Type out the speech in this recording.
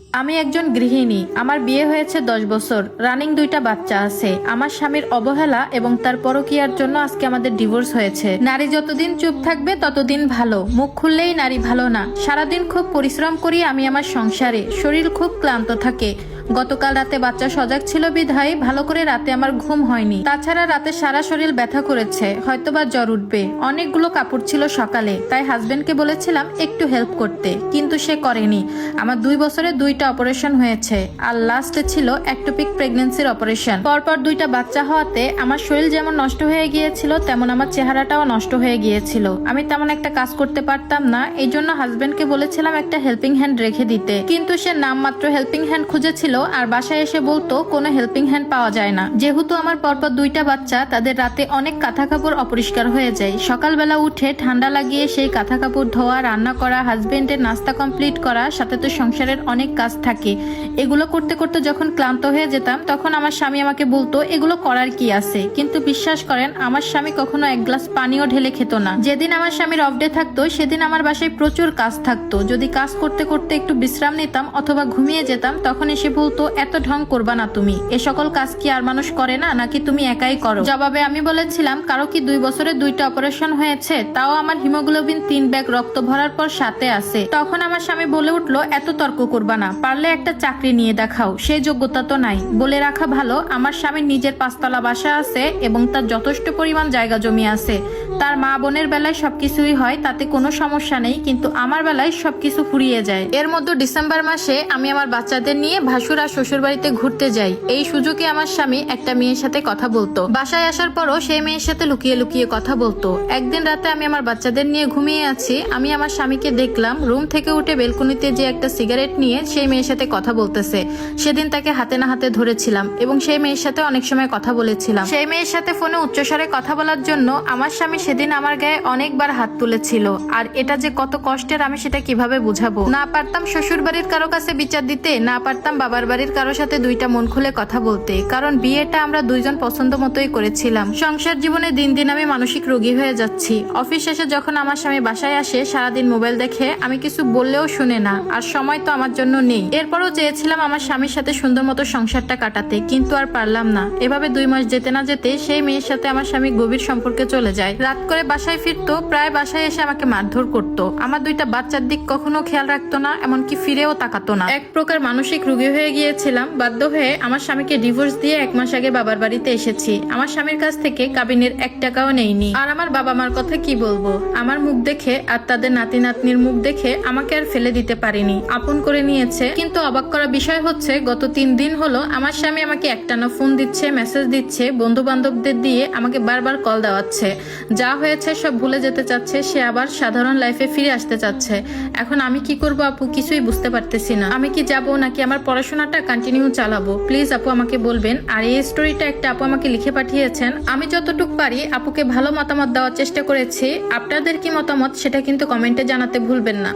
আমি একজন গৃহিণী, আমার বিয়ে হয়েছে দশ বছর, রানিং দুইটা বাচ্চা আছে, আমার স্বামীর অবহেলা এবং তার পরকিয়ার জন্য আজকে আমাদের ডিভোর্স হয়েছে। নারী যতদিন চুপ থাকবে, ততদিন ভালো। মুখ খুললেই নারী ভালো না। সারাদিন খুব পরিশ্রম করি আমি আমার সংসারে, শরীর খুব ক্লান্ত থাকে। গতকাল রাতে বাচ্চা সজাগ ছিল বিধায়, ভালো করে রাতে আমার ঘুম হয়নি। তাছাড়া রাতে সারা শরীর ব্যথা করেছে, হয়তোবা জ্বর উঠবে। অনেকগুলো কাপড় ছিল সকালে, তাই হাজবেন্ডকে বলেছিলাম একটু হেল্প করতে, কিন্তু সে করেনি। আমার দুই বছরে দুইটা অপারেশন হয়েছে, আর লাস্টে ছিল একটোপিক প্রেগনেন্সির অপারেশন পরপর দুইটা বাচ্চা হওয়াতে আমার শরীর যেমন নষ্ট হয়ে গিয়েছিল, তেমন আমার চেহারাটাও নষ্ট হয়ে গিয়েছিল। আমি তেমন একটা কাজ করতে পারতাম না এই জন্য হাজবেন্ডকে বলেছিলাম একটা হেল্পিং হ্যান্ড রেখে দিতে। কিন্তু সে নামমাত্র হেল্পিং হ্যান্ড খুঁজেছিল আর বাসায় এসে বলতো, কোনো হেল্পিং হ্যান্ড পাওয়া যায় না। যেহেতু আমার পরপর দুইটা বাচ্চা, তাদের রাতে অনেক কাঁথা কাপড় অপরিষ্কার হয়ে যায়। সকালবেলা উঠে ঠান্ডা লাগিয়ে সেই কাঁথা কাপড় ধোয়া, রান্না করা হাজবেন্ডের নাস্তা কমপ্লিট করা, সাথে তো সংসারের অনেক কাজ থাকে। এগুলো করতে করতে যখন ক্লান্ত হয়ে যেতাম, তখন আমার স্বামী আমাকে বলতো, এগুলো করার কি আছে? কিন্তু বিশ্বাস করেন, আমার স্বামী কখনো এক গ্লাস পানিও ঢেলে খেত না। যেদিন আমার স্বামীর অফ ডে থাকতো, সেদিন আমার বাসায় প্রচুর কাজ থাকতো। যদি কাজ করতে করতে একটু বিশ্রাম নিতাম অথবা ঘুমিয়ে যেতাম, তখন এসে বলতো এত ঢং করবা না তুমি। এ সকল কাজ কি আর মানুষ করে না, নাকি তুমি একাই করো? জবাবে আমি বলেছিলাম, কারও কি দুই বছরে দুইটা অপারেশন হয়েছে? তাও আমার হিমোগ্লোবিন তিন ব্যাগ রক্ত ভরার পর সাথে আছে। তখন আমার স্বামী বলে উঠল, এত তর্ক করবা না। পারলে একটা চাকরি নিয়ে দেখাও। সেই যোগ্যতা তো নাই। বলে রাখা ভালো, আমার স্বামীর নিজের পাঁচতলা বাসা আছে এবং তার যথেষ্ট পরিমাণ জায়গা জমি আছে। তার মা বোনের বেলায় সবকিছুই হয়, তাতে কোনো সমস্যা নেই, কিন্তু আমার বেলায় সবকিছু ফুরিয়ে যায়। এর মধ্যে ডিসেম্বর মাসে আমি আমার বাচ্চাদের নিয়ে ভাসুর আর শ্বশুর বাড়িতে ঘুরতে যাই। এই সুযোগে আমার স্বামী একটা মেয়ের সাথে কথা বলতো। বাসায় আসার পরও সেই মেয়ের সাথে লুকিয়ে লুকিয়ে কথা বলতো। একদিন রাতে আমি আমার বাচ্চাদের নিয়ে ঘুমিয়ে আছি। আমি আমার স্বামীকে দেখলাম, রুম থেকে উঠে বেলকনিতে যে একটা সিগারেট নিয়ে সেই মেয়ের সাথে কথা বলতেছে। সেদিন তাকে হাতে না হাতে ধরেছিলাম এবং সেই মেয়ের সাথে অনেক সময় কথা বলেছিলাম। সেই মেয়ের সাথে ফোনে উচ্চস্বরে কথা বলার জন্য আমার স্বামী সেদিন আমার গায়ে অনেকবার হাত তুলেছিল। আর এটা যে কত কষ্টের, আমি সেটা কীভাবে বুঝাবো? না পারতাম শ্বশুর বাড়ির কারও কাছে বিচার দিতে, না পারতাম বাবার বাড়ির কারও সাথে দুইটা মন খুলে কথা বলতে। কারণ বিয়েটা আমরা দুইজন পছন্দ মতোই করেছিলাম। সংসার জীবনে দিন দিন আমি মানসিক রোগী হয়ে যাচ্ছি। অফিস শেষে যখন আমার স্বামী বাসায় আসে, সারাদিন মোবাইল দেখে আমি কিছু বললেও শুনে না। আর সময় তো আমার জন্য নেই। এরপরও চেয়েছিলাম আমার স্বামীর সাথে সুন্দর মতো সংসারটা কাটাতে, কিন্তু আর পারলাম না। এভাবে দুই মাস যেতে না যেতে সেই মেয়ের সাথে আমার স্বামী গভীর সম্পর্কে চলে যায়। রাত করে বাসায় ফিরতো, প্রায় বাসায় এসে আমাকে মারধর করতো। আমার দুইটা বাচ্চার দিক কখনো খেয়াল রাখতো না, এমনকি ফিরেও তাকাতো না। এক প্রকার মানসিক রোগী হয়ে গিয়েছিলাম, বাধ্য হয়ে আমার স্বামীকে ডিভোর্স দিয়ে এক মাস আগে বাবার বাড়িতে এসেছি। আমার স্বামীর কাছ থেকে কাবিনের এক টাকাও নেইনি। আর আমার বাবা মার কথা কি বলব? আমার মুখ দেখে আর তাদের নাতি নাতনির মুখ দেখে আমাকে আর ফেলে দিতে পারেনি। আপন করে নিয়েছে, কিন্তু অবাক করা বিষয় হচ্ছে, গত তিন দিন হলো আমার স্বামী আমাকে একটানা ফোন দিচ্ছে, মেসেজ দিচ্ছে বন্ধু বান্ধবদের দিয়ে আমাকে বারবার কল দেওয়াচ্ছে যা হয়েছে, সব ভুলে যেতে চাচ্ছে, সে আবার সাধারণ লাইফে ফিরে আসতে চাচ্ছে। এখন আমি কি করব আপু? কিছুই বুঝতে পারতেছি না। আমি কি যাব নাকি আমার পড়াশোনাটা কন্টিনিউ চালাবো? প্লিজ আপু আমাকে বলবেন। আর এই স্টোরিটা একটা আপু আমাকে লিখে পাঠিয়েছেন। আমি যতটুকু পারি আপুকে ভালো মতামত দেওয়ার চেষ্টা করেছি। আপনাদের কি মতামত সেটা কিন্তু কমেন্টে জানাতে ভুলবেন না।